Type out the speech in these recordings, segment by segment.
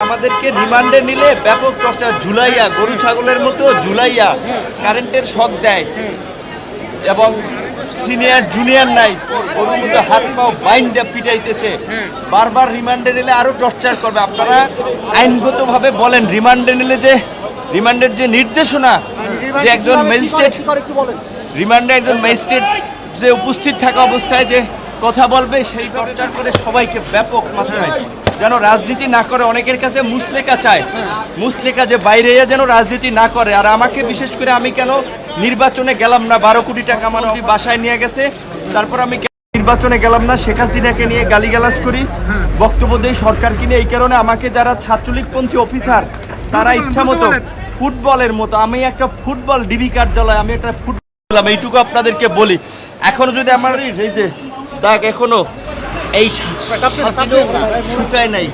আমাদেরকে রিমান্ডে নিলে ব্যাপক টর্চার ঝুলাইয়া গরু ছাগলের মতো ঝুলাইয়া কারেন্টের শক দেয় এবং সিনিয়র জুনিয়র নাই গরুর মতো হাত পাও বাইন্ডা পিটাইতেছে। বারবার রিমান্ডে নিলে আরও টর্চার করবে। আপনারা আইনগতভাবে বলেন রিমান্ডে নিলে যে রিমান্ডের যে নির্দেশনা যে একজন ম্যাজিস্ট্রেট রিমান্ডে একজন ম্যাজিস্ট্রেট যে উপস্থিত থাকা অবস্থায় যে কথা বলবে সেই টর্চার করে সবাইকে ব্যাপক মাত্রায় যেন রাজনীতি না করে অনেকের কাছে মুসলেকা চায়। মুসলেকা যে বাইরে যেন রাজনীতি না করে। আর আমাকে বিশেষ করে আমি কেন নির্বাচনে গেলাম না? বারো কোটি টাকা আমার বাসায় নিয়ে গেছে। তারপর আমি কেন নির্বাচনে গেলাম না? শেখ হাসিনাকে নিয়ে গালিগালাজ করি। বক্তব্য দেই সরকারকে নিয়ে। এই কারণে আমাকে যারা ছাত্রলীগপন্থী অফিসার তারা ইচ্ছা মতো ফুটবলের মতো আমি একটা ফুটবল ডিবি কার্যালয় আমি একটা ফুটবল এইটুকু আপনাদেরকে বলি। এখনও যদি আমার এই যে দাগ এখনও। এই সা- সাথীরও শুকায় নাই।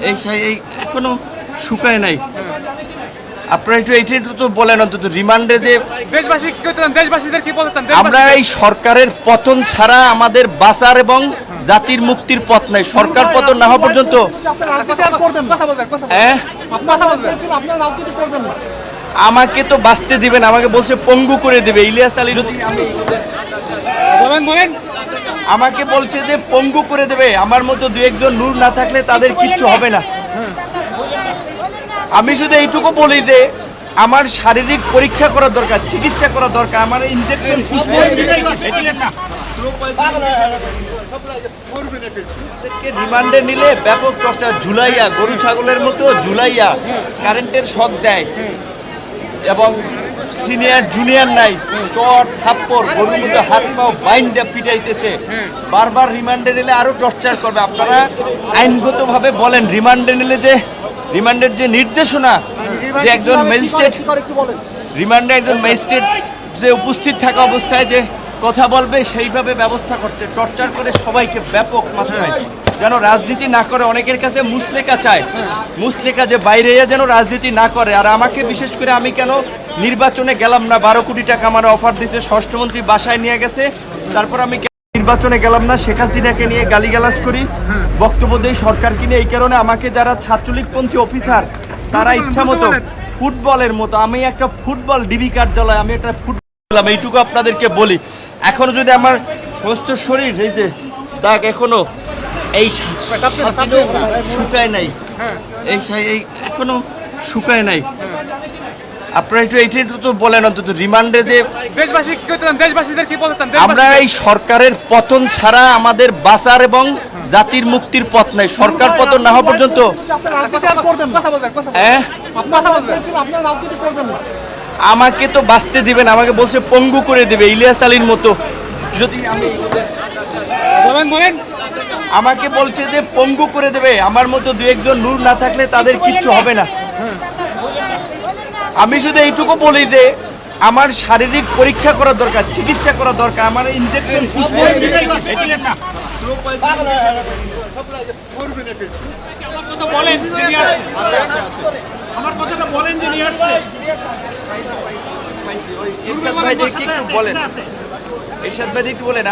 এই এই এখনও শুকায় নাই। আপনারা একটু এইটা একটু তো বলেন অন্তত রিমান্ডে যে দেশবাসী দেশবাসীদের কি বলতেন? আমরা এই সরকারের পতন ছাড়া আমাদের বাঁচার এবং জাতির মুক্তির পথ নাই। সরকার পতন না হওয়া পর্যন্ত হ্যাঁ? আমাকে তো বাঁচতে দিবেন আমাকে বলছে পঙ্গু করে দেবে। ইলিয়াস আলী বলেন বলেন। আমাকে বলছে যে পঙ্গু করে দেবে। আমার মতো দু একজন নূর না থাকলে তাদের কিচ্ছু হবে না। আমি শুধু এইটুকু বলি যে, আমার শারীরিক পরীক্ষা করা দরকার, চিকিৎসা করা দরকার, আমার ইনজেকশন রিমান্ডে নিলে ব্যাপক টর্চার ঝুলাইয়া, গরু, ছাগলের মতো ঝুলাইয়া কারেন্টের শখ দেয়। এবং সিনিয়র জুনিয়র নাই। চট থাপ্পড় গরুর মধ্যে হাত পাও বাইন্ডা পিটাইতেছে। বারবার রিমান্ডে নিলে আরও টর্চার করবে। আপনারা আইনগতভাবে বলেন রিমান্ডে নিলে যে রিমান্ডের যে নির্দেশনা যে একজন ম্যাজিস্ট্রেট রিমান্ডে একজন ম্যাজিস্ট্রেট যে উপস্থিত থাকা অবস্থায় যে কথা বলবে সেইভাবে ব্যবস্থা করতে টর্চার করে সবাইকে ব্যাপক মাত্রায় যেন রাজনীতি না করে অনেকের কাছে মুসলেকা চায়। মুসলেকা যে বাইরে যেন রাজনীতি না করে। আর আমাকে বিশেষ করে আমি কেন নির্বাচনে গেলাম না? বারো কোটি টাকা আমার অফার দিয়েছে স্বরাষ্ট্রমন্ত্রী বাসায় নিয়ে গেছে। তারপর আমি কেন নির্বাচনে গেলাম না শেখ হাসিনাকে নিয়ে গালিগালাজ করি। বক্তব্য দেই সরকারকে নিয়ে। এই কারণে আমাকে যারা ছাত্রলীগপন্থী অফিসার তারা ইচ্ছা মতো ফুটবলের মতো আমি একটা ফুটবল ডিবি কার্যালয় আমি একটা ফুটবল এইটুকু আপনাদেরকে বলি। এখনও যদি আমার সমস্ত শরীর এই যে দাগ এখনও এই সা- সাথীরও শুকায় নাই। এই এই এখনও শুকায় নাই। আপনারা একটু এইটা একটু তো বলেন অন্তত রিমান্ডে যে দেশবাসী দেশবাসীদের কি আমরা এই সরকারের পতন ছাড়া আমাদের বাঁচার এবং জাতির মুক্তির পথ নাই। সরকার পতন না হওয়া পর্যন্ত কথা বলবেন কথা হ্যাঁ? আমাকে তো বাঁচতে দিবেন আমাকে বলছে পঙ্গু করে দেবে ইলিয়াস আলীর মতো। যদি আমি বলেন। আমাকে বলছে যে পঙ্গু করে দেবে। আমার মতো দু একজন নূর না থাকলে তাদের কিচ্ছু হবে না। আমি শুধু এইটুকু বলি যে আমার শারীরিক পরীক্ষা করা দরকার চিকিৎসা করা দরকার আমার ইনজেকশন বলেন যিনি আমার কথাটা বলেন যিনি আসছে এরশাদ ভাই একটু বলেন। এরশাদ ভাই একটু বলেন।